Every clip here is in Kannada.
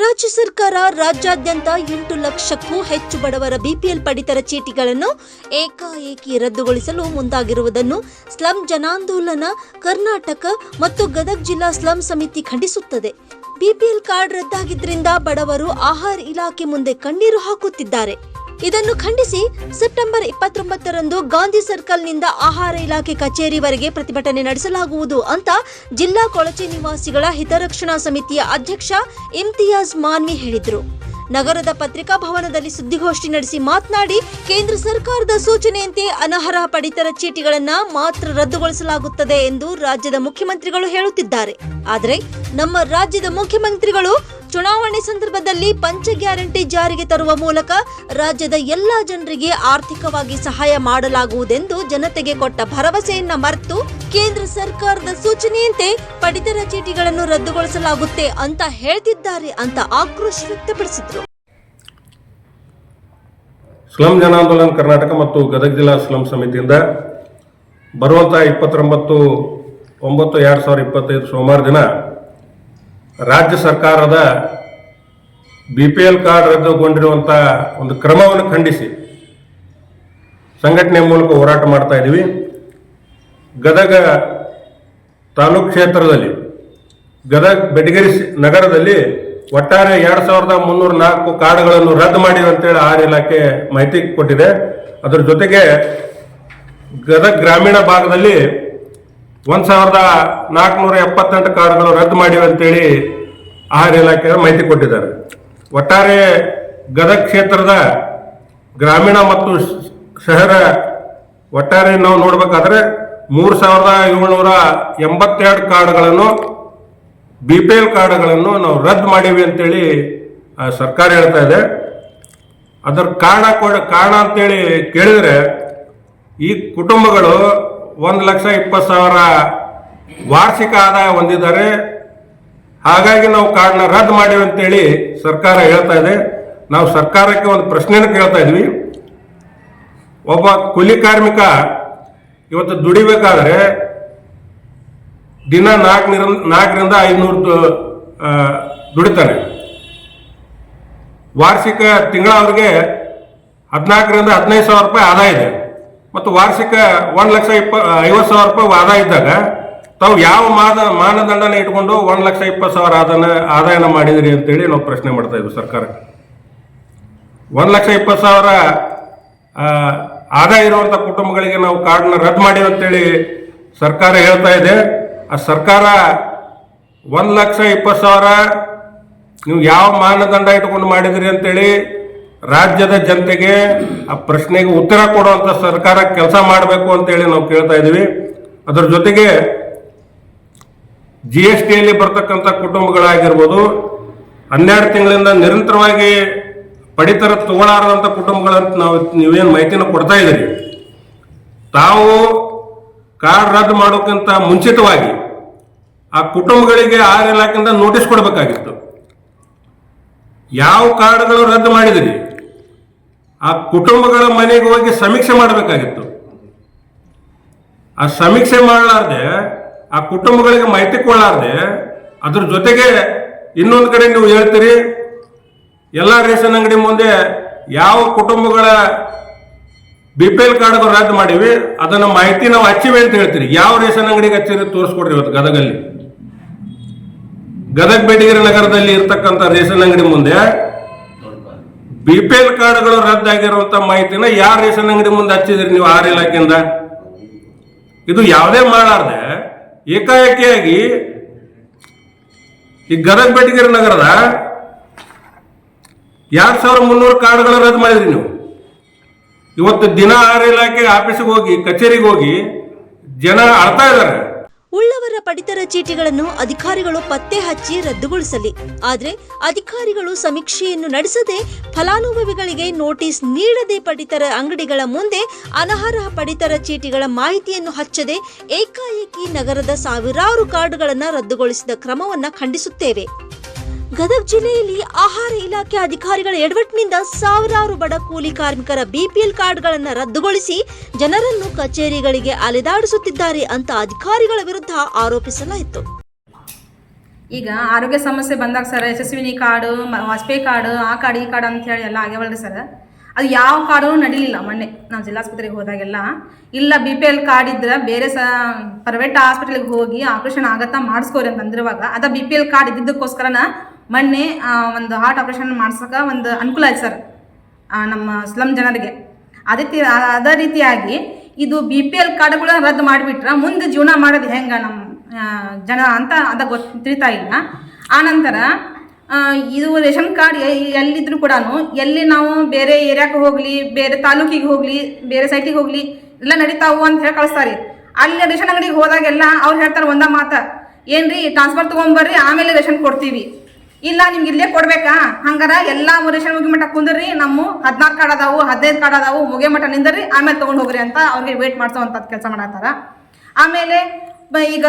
ರಾಜ್ಯ ಸರ್ಕಾರ ರಾಜ್ಯಾದ್ಯಂತ ಎಂಟು ಲಕ್ಷಕ್ಕೂ ಹೆಚ್ಚು ಬಡವರ ಬಿಪಿಎಲ್ ಪಡಿತರ ಚೀಟಿಗಳನ್ನು ಏಕಾಏಕಿ ರದ್ದುಗೊಳಿಸಲು ಮುಂದಾಗಿರುವುದನ್ನು ಸ್ಲಂ ಜನಾಂದೋಲನ, ಕರ್ನಾಟಕ ಮತ್ತು ಗದಗ ಜಿಲ್ಲಾ ಸ್ಲಂ ಸಮಿತಿ ಖಂಡಿಸುತ್ತದೆ. ಬಿಪಿಎಲ್ ಕಾರ್ಡ್ ರದ್ದಾಗಿದ್ದರಿಂದ ಬಡವರು ಆಹಾರ ಇಲಾಖೆ ಮುಂದೆ ಕಣ್ಣೀರು ಹಾಕುತ್ತಿದ್ದಾರೆ. ಇದನ್ನು ಖಂಡಿಸಿ ಸೆಪ್ಟೆಂಬರ್ ಇಪ್ಪತ್ತೊಂಬತ್ತರಂದು ಗಾಂಧಿ ಸರ್ಕಲ್ನಿಂದ ಆಹಾರ ಇಲಾಖೆ ಕಚೇರಿವರೆಗೆ ಪ್ರತಿಭಟನೆ ನಡೆಸಲಾಗುವುದು ಅಂತ ಜಿಲ್ಲಾ ಕೊಳಚೆ ನಿವಾಸಿಗಳ ಹಿತರಕ್ಷಣಾ ಸಮಿತಿಯ ಅಧ್ಯಕ್ಷ ಇಮ್ತಿಯಾಜ್ ಮಾನ್ವಿ ಹೇಳಿದರು. ನಗರದ ಪತ್ರಿಕಾ ಭವನದಲ್ಲಿ ಸುದ್ದಿಗೋಷ್ಠಿ ನಡೆಸಿ ಮಾತನಾಡಿ, ಕೇಂದ್ರ ಸರ್ಕಾರದ ಸೂಚನೆಯಂತೆ ಅನರ್ಹ ಪಡಿತರ ಚೀಟಿಗಳನ್ನು ಮಾತ್ರ ರದ್ದುಗೊಳಿಸಲಾಗುತ್ತದೆ ಎಂದು ರಾಜ್ಯದ ಮುಖ್ಯಮಂತ್ರಿಗಳು ಹೇಳುತ್ತಿದ್ದಾರೆ. ಆದರೆ, ನಮ್ಮ ರಾಜ್ಯದ ಮುಖ್ಯಮಂತ್ರಿಗಳು ಚುನಾವಣೆ ಸಂದರ್ಭದಲ್ಲಿ ಪಂಚ ಗ್ಯಾರಂಟಿ ಜಾರಿಗೆ ತರುವ ಮೂಲಕ ರಾಜ್ಯದ ಎಲ್ಲಾ ಜನರಿಗೆ ಆರ್ಥಿಕವಾಗಿ ಸಹಾಯ ಮಾಡಲಾಗುವುದೆಂದು ಜನತೆಗೆ ಕೊಟ್ಟ ಭರವಸೆಯನ್ನ ಮರೆತು ಕೇಂದ್ರ ಸರ್ಕಾರದ ಸೂಚನೆಯಂತೆ ಪಡಿತರ ಚೀಟಿಗಳನ್ನು ರದ್ದುಗೊಳಿಸಲಾಗುತ್ತೆ ಅಂತ ಹೇಳ್ತಿದ್ದಾರೆ ಅಂತ ಆಕ್ರೋಶ ವ್ಯಕ್ತಪಡಿಸಿದ್ರು. ಸ್ಲಂ ಜನಾಂದೋಲನ ಕರ್ನಾಟಕ ಮತ್ತು ಗದಗ ಜಿಲ್ಲಾ ಸ್ಲಂ ಸಮಿತಿಯಿಂದ ಬರುವಂಥ ಇಪ್ಪತ್ತೊಂಬತ್ತು, ಒಂಬತ್ತು, ಎರಡು ಸಾವಿರದ ಇಪ್ಪತ್ತೈದು ಸೋಮವಾರ ದಿನ ರಾಜ್ಯ ಸರ್ಕಾರದ ಬಿ ಪಿ ಎಲ್ ಕಾರ್ಡ್ ರದ್ದುಗೊಂಡಿರುವಂಥ ಒಂದು ಕ್ರಮವನ್ನು ಖಂಡಿಸಿ ಸಂಘಟನೆ ಮೂಲಕ ಹೋರಾಟ ಮಾಡ್ತಾ ಇದ್ದೀವಿ. ಗದಗ ತಾಲೂಕು ಕ್ಷೇತ್ರದಲ್ಲಿ, ಗದಗ ಬೆಟಗೇರಿ ನಗರದಲ್ಲಿ ಒಟ್ಟಾರೆ ಎರಡು ಸಾವಿರದ ಮುನ್ನೂರ ನಾಲ್ಕು ಕಾರ್ಡ್ಗಳನ್ನು ರದ್ದು ಮಾಡಿವೆ ಅಂತೇಳಿ ಆರ್ ಇಲಾಖೆ ಮಾಹಿತಿ ಕೊಟ್ಟಿದೆ. ಅದರ ಜೊತೆಗೆ ಗದಗ ಗ್ರಾಮೀಣ ಭಾಗದಲ್ಲಿ ಒಂದು ಸಾವಿರದ ನಾಲ್ಕುನೂರ ಎಪ್ಪತ್ತೆಂಟು ಕಾರ್ಡ್ಗಳು ರದ್ದು ಮಾಡಿವೆ ಅಂತೇಳಿ ಆಹಾರ ಇಲಾಖೆ ಮಾಹಿತಿ ಕೊಟ್ಟಿದ್ದಾರೆ. ಒಟ್ಟಾರೆ ಗದಗ ಕ್ಷೇತ್ರದ ಗ್ರಾಮೀಣ ಮತ್ತು ಶಹರ ಒಟ್ಟಾರೆ ನಾವು ನೋಡಬೇಕಾದ್ರೆ ಮೂರು ಸಾವಿರದ ಏಳ್ನೂರ ಎಂಬತ್ತೆರಡು ಕಾರ್ಡ್ಗಳನ್ನು ಬಿ ಪಿ ಎಲ್ ಕಾರ್ಡ್ಗಳನ್ನು ನಾವು ರದ್ದು ಮಾಡೀವಿ ಅಂತೇಳಿ ಸರ್ಕಾರ ಹೇಳ್ತಾ ಇದೆ. ಅದರ ಕಾರಣ ಕೊಡ, ಕಾರಣ ಅಂತೇಳಿ ಕೇಳಿದರೆ ಈ ಕುಟುಂಬಗಳು ಒಂದು ಲಕ್ಷ ಇಪ್ಪತ್ತು ಸಾವಿರ ವಾರ್ಷಿಕ ಆದಾಯ ಹೊಂದಿದ್ದಾರೆ. ಹಾಗಾಗಿ ನಾವು ಕಾರ್ಡ್ನ ರದ್ದು ಮಾಡಿವಿ ಅಂತೇಳಿ ಸರ್ಕಾರ ಹೇಳ್ತಾ ಇದೆ. ನಾವು ಸರ್ಕಾರಕ್ಕೆ ಒಂದು ಪ್ರಶ್ನೆನ ಕೇಳ್ತಾ ಇದ್ವಿ. ಒಬ್ಬ ಕೂಲಿ ಕಾರ್ಮಿಕ ಇವತ್ತು ದುಡಿಬೇಕಾದ್ರೆ ದಿನ ನಾಲ್ಕನಿರ, ನಾಲ್ಕರಿಂದ ಐದುನೂರು ದುಡಿತಾನೆ. ವಾರ್ಷಿಕ ತಿಂಗಳ ಅವ್ರಿಗೆ ಹದಿನಾಲ್ಕರಿಂದ ಹದಿನೈದು ಸಾವಿರ ರೂಪಾಯಿ ಆದಾಯ ಇದೆ. ಮತ್ತು ವಾರ್ಷಿಕ ಒಂದು ಲಕ್ಷ ಇಪ್ಪ ಐವತ್ತು ಸಾವಿರ ರೂಪಾಯಿ ಆದಾಯ ಇದ್ದಾಗ ತಾವು ಯಾವ ಮಾದ, ಮಾನದಂಡನ ಇಟ್ಕೊಂಡು ಒಂದು ಲಕ್ಷ ಇಪ್ಪತ್ತು ಸಾವಿರ ಆದಾಯ ಆದಾಯನ ಮಾಡಿದ್ರಿ ಅಂತೇಳಿ ನಾವು ಪ್ರಶ್ನೆ ಮಾಡ್ತಾ ಇದ್ವಿ ಸರ್ಕಾರ ಒಂದು ಲಕ್ಷ ಇಪ್ಪತ್ತು ಸಾವಿರ ಆದಾಯ ಇರುವಂಥ ಕುಟುಂಬಗಳಿಗೆ ನಾವು ಕಾರ್ಡ್ನ ರದ್ದು ಮಾಡಿವಿ ಅಂತೇಳಿ ಸರ್ಕಾರ ಹೇಳ್ತಾ ಇದೆ. ಆ ಸರ್ಕಾರ ಒಂದು ಲಕ್ಷ ಇಪ್ಪತ್ತು ಸಾವಿರ, ನೀವು ಯಾವ ಮಾನದಂಡ ಇಟ್ಕೊಂಡು ಮಾಡಿದ್ರಿ ಅಂತೇಳಿ ರಾಜ್ಯದ ಜನತೆಗೆ ಆ ಪ್ರಶ್ನೆಗೆ ಉತ್ತರ ಕೊಡುವಂಥ ಸರ್ಕಾರ ಕೆಲಸ ಮಾಡಬೇಕು ಅಂತೇಳಿ ನಾವು ಕೇಳ್ತಾ ಇದ್ದೀವಿ. ಅದರ ಜೊತೆಗೆ ಜಿ ಎಸ್ ಟಿಯಲ್ಲಿ ಬರ್ತಕ್ಕಂಥ ಕುಟುಂಬಗಳಾಗಿರ್ಬೋದು, ಹನ್ನೆರಡು ತಿಂಗಳಿಂದ ನಿರಂತರವಾಗಿ ಪಡಿತರ ತಗೊಳಾರದಂಥ ಕುಟುಂಬಗಳಂತ ನಾವು ನೀವೇನು ಮಾಹಿತಿನ ಕೊಡ್ತಾ ಇದ್ದೀರಿ. ತಾವು ಕಾರ್ಡ್ ರದ್ದು ಮಾಡೋಕ್ಕಿಂತ ಮುಂಚಿತವಾಗಿ ಆ ಕುಟುಂಬಗಳಿಗೆ ಆರ್ ಇಲಾಖೆಯಿಂದ ನೋಟಿಸ್ ಕೊಡಬೇಕಾಗಿತ್ತು. ಯಾವ ಕಾರ್ಡ್ಗಳು ರದ್ದು ಮಾಡಿದಿರಿ? ಆ ಕುಟುಂಬಗಳ ಮನೆಗೆ ಹೋಗಿ ಸಮೀಕ್ಷೆ ಮಾಡಬೇಕಾಗಿತ್ತು. ಆ ಸಮೀಕ್ಷೆ ಮಾಡಲಾರ್ದೆ, ಆ ಕುಟುಂಬಗಳಿಗೆ ಮಾಹಿತಿ ಕೊಡಲಾರ್ದೆ, ಅದ್ರ ಜೊತೆಗೆ ಇನ್ನೊಂದು ಕಡೆ ನೀವು ಹೇಳ್ತೀರಿ, ಎಲ್ಲ ರೇಷನ್ ಅಂಗಡಿ ಮುಂದೆ ಯಾವ ಕುಟುಂಬಗಳ ಬಿ ಪಿ ಎಲ್ ಕಾರ್ಡ್ ರದ್ದು ಮಾಡಿವಿ, ಅದನ್ನ ಮಾಹಿತಿ ನಾವು ಹಚ್ಚಿವೆ ಅಂತ ಹೇಳ್ತೀರಿ. ಯಾವ ರೇಷನ್ ಅಂಗಡಿಗೆ ಹಚ್ಚಿರಿ ತೋರಿಸ್ಕೊಡ್ರಿ ಇವತ್ತು ಗದಗಲ್ಲಿ. ಗದಗ ಬೇಡಿಗೆರೆ ನಗರದಲ್ಲಿ ಇರ್ತಕ್ಕಂಥ ರೇಷನ್ ಅಂಗಡಿ ಮುಂದೆ ಬಿ ಪಿ ಎಲ್ ಕಾರ್ಡ್ಗಳು ರದ್ದಾಗಿರುವಂತ ಮಾಹಿತಿನ ಯಾರ ರೇಷನ್ ಅಂಗಡಿ ಮುಂದೆ ಹಚ್ಚಿದ್ರಿ ನೀವು ಆರ್ ಇಲಾಖೆಯಿಂದ? ಇದು ಯಾವುದೇ ಮಾಡಾರ್ದೆ ಏಕಾಏಕಿಯಾಗಿ ಈ ಗದಗ ಬೆಟ್ಟಗಿರಿ ನಗರದ ಎರಡು ಸಾವಿರ ಮುನ್ನೂರು ಕಾರ್ಡ್ಗಳು ರದ್ದು ಮಾಡಿದ್ರಿ ನೀವು. ಇವತ್ತು ದಿನ ಆರ್ ಇಲಾಖೆ ಆಫೀಸಿಗೆ ಹೋಗಿ, ಕಚೇರಿಗೆ ಹೋಗಿ ಜನ ಅಳ್ತಾ ಇದ್ದಾರೆ. ಉಳ್ಳವರ ಪಡಿತರ ಚೀಟಿಗಳನ್ನು ಅಧಿಕಾರಿಗಳು ಪತ್ತೆ ಹಚ್ಚಿ ರದ್ದುಗೊಳಿಸಲಿ. ಆದರೆ ಅಧಿಕಾರಿಗಳು ಸಮೀಕ್ಷೆಯನ್ನು ನಡೆಸದೆ ಫಲಾನುಭವಿಗಳಿಗೆ ನೋಟಿಸ್ ನೀಡದೆ ಪಡಿತರ ಅಂಗಡಿಗಳ ಮುಂದೆ ಅನರ್ಹ ಪಡಿತರ ಚೀಟಿಗಳ ಮಾಹಿತಿಯನ್ನು ಹಚ್ಚದೆ ಏಕಾಏಕಿ ನಗರದ ಸಾವಿರಾರು ಕಾರ್ಡ್ಗಳನ್ನು ರದ್ದುಗೊಳಿಸಿದ ಕ್ರಮವನ್ನು ಖಂಡಿಸುತ್ತೇವೆ. ಗದಗ ಜಿಲ್ಲೆಯಲ್ಲಿ ಆಹಾರ ಇಲಾಖೆ ಅಧಿಕಾರಿಗಳ ಎಡವಟ್ಟಿನಿಂದ ಸಾವಿರಾರು ಬಡ ಕೂಲಿ ಕಾರ್ಮಿಕರ ಬಿಪಿಎಲ್ ಕಾರ್ಡ್ಗಳನ್ನು ರದ್ದುಗೊಳಿಸಿ ಜನರನ್ನು ಕಚೇರಿಗಳಿಗೆ ಅಲೆದಾಡಿಸುತ್ತಿದ್ದಾರೆ ಅಂತ ಅಧಿಕಾರಿಗಳ ವಿರುದ್ಧ ಆರೋಪಿಸಲಾಯಿತು. ಈಗ ಆರೋಗ್ಯ ಸಮಸ್ಯೆ ಬಂದಾಗ sir, Yashasvini card Vajpayee card, ಆ ಕಾರ್ಡ್, ಈ ಕಾರ್ಡ್ ಅಂತ ಹೇಳಿ ಎಲ್ಲ ಆಗ್ಯಾವಲ್ರಿ ಸರ್? ಅದು ಯಾವ ಕಾರ್ಡು ನಡೀಲಿಲ್ಲ ಮೊನ್ನೆ. ನಾವು ಜಿಲ್ಲಾಸ್ಪತ್ರೆಗೆ ಹೋದಾಗೆಲ್ಲ. ಇಲ್ಲ ಬಿ ಪಿ ಎಲ್ ಕಾರ್ಡ್ ಇದ್ರೆ ಬೇರೆ ಸ ಪ್ರೈವೇಟ್ ಹಾಸ್ಪಿಟಲ್ಗೆ ಹೋಗಿ ಆಪರೇಷನ್ ಆಗತ್ತಾ ಮಾಡಿಸ್ಕೋರಿ ಅಂತ ಅಂದಿರುವಾಗ ಅದ ಬಿ ಪಿ ಎಲ್ ಕಾರ್ಡ್ ಇದ್ದಿದ್ದಕ್ಕೋಸ್ಕರನ ಮೊನ್ನೆ ಒಂದು ಹಾರ್ಟ್ ಆಪ್ರೇಷನ್ ಮಾಡ್ಸೋಕೆ ಒಂದು ಅನುಕೂಲ ಆಯ್ತು ಸರ್ ನಮ್ಮ ಸ್ಲಮ್ ಜನರಿಗೆ. ಅದೇ ಅದೇ ರೀತಿಯಾಗಿ ಇದು ಬಿ ಪಿ ಎಲ್ ಕಾರ್ಡ್ಗಳನ್ನ ರದ್ದು ಮಾಡಿಬಿಟ್ರೆ ಮುಂದೆ ಜೀವನ ಮಾಡೋದು ಹೆಂಗೆ ನಮ್ಮ ಜನ ಅಂತ ಅದ ಗೊತ್ತು ಇಲ್ಲ. ಆನಂತರ ಇದು ರೇಷನ್ ಕಾರ್ಡ್ ಎಲ್ಲಿದ್ರು ಕೂಡ ಎಲ್ಲಿ ನಾವು ಬೇರೆ ಏರಿಯಾಕ್ಕೆ ಹೋಗಲಿ, ಬೇರೆ ತಾಲೂಕಿಗೆ ಹೋಗಲಿ, ಬೇರೆ ಸೈಟಿಗೆ ಹೋಗಲಿ, ಎಲ್ಲ ನಡೀತಾವು ಅಂತ ಹೇಳಿ ಕಳಿಸ್ತಾರೆ. ಅಲ್ಲಿ ರೇಷನ್ ಅಂಗಡಿಗೆ ಹೋದಾಗೆಲ್ಲ ಅವ್ರು ಹೇಳ್ತಾರೆ ಒಂದ ಮಾತ, ಏನ್ರಿ ಟ್ರಾನ್ಸ್ಫರ್ ತೊಗೊಂಬರ್ರಿ ಆಮೇಲೆ ರೇಷನ್ ಕೊಡ್ತೀವಿ. ಇಲ್ಲ ನಿಮ್ಗೆ ಇಲ್ಲೇ ಕೊಡ್ಬೇಕಾ? ಹಂಗಾರ ಎಲ್ಲಾ ರೇಷನ್ ಮುಗಿ ಮಠ ಕುಂದ್ರಿ ನಮ್ಮ ಹದಿನಾರು ಕಾರ್ಡ್ ಅದಾವು ಹದಿನೈದು ಕಾರ್ಡ್ ಅದಾವು ಮುಗೆ ಮಠ ನಿಂದ್ರಿ ಆಮೇಲೆ ತಗೊಂಡ್ ಹೋಗ್ರಿ ಅಂತ ಅವ್ರಿಗೆ ವೇಟ್ ಮಾಡ್ಸೋವಂಥದ್ದು ಕೆಲಸ ಮಾಡತ್ತಾರ. ಆಮೇಲೆ ಈಗ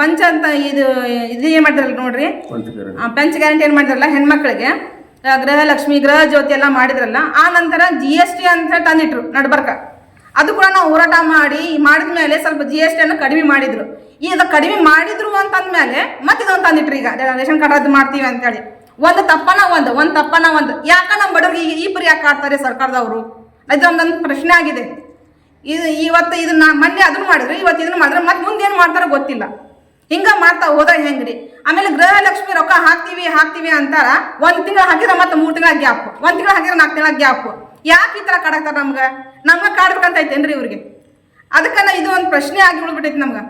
ಪಂಚ ಅಂತ ಇದು ಇದು ಏನ್ ಮಾಡಿದ್ರಲ್ಲ ನೋಡ್ರಿ? ಪಂಚ ಗ್ಯಾರಂಟಿ ಏನ್ ಮಾಡಿದ್ರಲ್ಲ ಹೆಣ್ಮಕ್ಳಿಗೆ? ಗೃಹಲಕ್ಷ್ಮಿ ಗೃಹ ಜ್ಯೋತಿ ಎಲ್ಲ ಮಾಡಿದ್ರಲ್ಲ ಆ ನಂತರ ಜಿ ಎಸ್ ಟಿ ಅಂತ ಹೇಳಿ ತಂದಿಟ್ರು ನಡ್ಬರ್ಕ. ಅದು ಕೂಡ ನಾವು ಹೋರಾಟ ಮಾಡಿ ಮಾಡಿದ ಮೇಲೆ ಸ್ವಲ್ಪ ಜಿ ಎಸ್ ಟಿಯನ್ನು ಕಡಿಮೆ ಮಾಡಿದ್ರು. ಈಗ ಕಡಿಮೆ ಮಾಡಿದ್ರು ಅಂತಂದ್ಮೇಲೆ ಮತ್ತೆ ಇದೊಂದು ತಂದಿಟ್ರಿ ಈಗ. ರೇಷನ್ ಕಾರ್ಡ್ ಅದು ಮಾಡ್ತೀವಿ ಅಂತೇಳಿ ಒಂದು ತಪ್ಪನ ಒಂದು ಒಂದು ತಪ್ಪನ ಒಂದು. ಯಾಕ ನಮ್ಮ ಬಡವರಿಗೆ ಈ ಪರಿ ಯಾಕೆ ಆಡ್ತಾರೆ ಸರ್ಕಾರದವರು? ಇದೊಂದೊಂದು ಪ್ರಶ್ನೆ ಆಗಿದೆ. ಇದು ಇವತ್ತು ಇದನ್ನ ಮೊನ್ನೆ ಅದನ್ನು ಮಾಡಿದ್ರು, ಇವತ್ತು ಇದನ್ನು ಮಾಡಿದ್ರೆ, ಮತ್ತೆ ಮುಂದೆ ಏನು ಮಾಡ್ತಾರೋ ಗೊತ್ತಿಲ್ಲ. ಹಿಂಗೆ ಮಾಡ್ತಾ ಹೋದ್ರೆ ಹೆಂಗ್ರಿ? ಆಮೇಲೆ ಗೃಹಲಕ್ಷ್ಮಿ ರೊಕ್ಕ ಹಾಕ್ತೀವಿ ಹಾಕ್ತೀವಿ ಅಂತಾರ, ಒಂದು ತಿಂಗಳು ಹಾಕಿದ್ರೆ ಮತ್ತೆ ಮೂರು ತಿಂಗಳ ಗ್ಯಾಪ್. ಒಂದು ತಿಂಗಳು ಹಾಕಿದ್ರೆ ನಾಲ್ಕು ತಿಂಗಳ ಗ್ಯಾಪ್. ಯಾಕೆ ಈ ಥರ ಕಾಡಾಕ್ತಾರ ನಮ್ಗೆ? ನಮ್ಗೆ ಕಾಡ್ಬೇಕಂತ ಐತೇನ್ರಿ ಇವ್ರಿಗೆ? ಅದಕ್ಕನ್ನ ಇದು ಒಂದು ಪ್ರಶ್ನೆ ಆಗಿ ಉಳ್ಬಿಟ್ಟೈತಿ ನಮ್ಗೆ.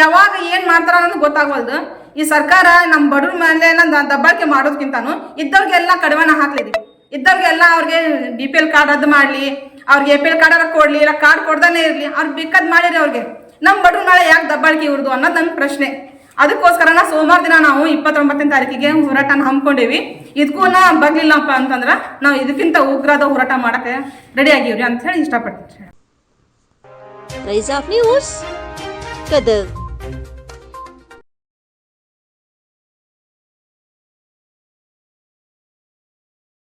ಯಾವಾಗ ಏನು ಮಾಡ್ತಾರ ಅನ್ನೋದು ಗೊತ್ತಾಗವಲ್ದು ಈ ಸರ್ಕಾರ ನಮ್ಮ ಬಡವ್ರ ಮೇಲೆ ದಬ್ಬಾಳಿಕೆ ಮಾಡೋದಕ್ಕಿಂತಾನು ಇದ್ದವ್ರಿಗೆಲ್ಲ ಕಡಿವಾಣ ಹಾಕ್ಲಿದೆ. ಇದ್ದವ್ರಿಗೆಲ್ಲ ಅವ್ರಿಗೆ ಬಿ ಪಿ ಎಲ್ ಕಾರ್ಡ್ ಅದು ಮಾಡ್ಲಿ, ಅವ್ರಿಗೆ ಎ ಪಿ ಎಲ್ ಕಾರ್ಡ್ ಕೊಡ್ಲಿ, ಇಲ್ಲ ಕಾರ್ಡ್ ಕೊಡ್ದಾನೆ ಇರ್ಲಿ, ಅವ್ರು ಬೇಕಾದ್ ಮಾಡಿರಿ ಅವ್ರಿಗೆ. ನಮ್ಮ ಬಡವ್ರ ಮೇಲೆ ಯಾಕೆ ದಬ್ಬಾಳಿಕೆ ಇವ್ರದು ಅನ್ನೋದು ನನ್ನ ಪ್ರಶ್ನೆ. ಅದಕ್ಕೋಸ್ಕರ ಸೋಮವಾರ ದಿನ ನಾವು ಇಪ್ಪತ್ತೊಂಬತ್ತನೇ ತಾರೀಕಿಗೆ ಹೋರಾಟನ ಹಮ್ಮಿಕೊಂಡಿವಿ. ಇದಕ್ಕೂ ನಾ ಬಗ್ಲಿಲ್ಲಪ್ಪ ಅಂತಂದ್ರೆ ನಾವು ಇದಕ್ಕಿಂತ ಉಗ್ರದ ಹೋರಾಟ ಮಾಡಕ್ಕೆ ರೆಡಿ ಆಗಿವ್ರಿ ಅಂತ ಹೇಳಿ ಇಷ್ಟಪಡ್ತೀನಿ.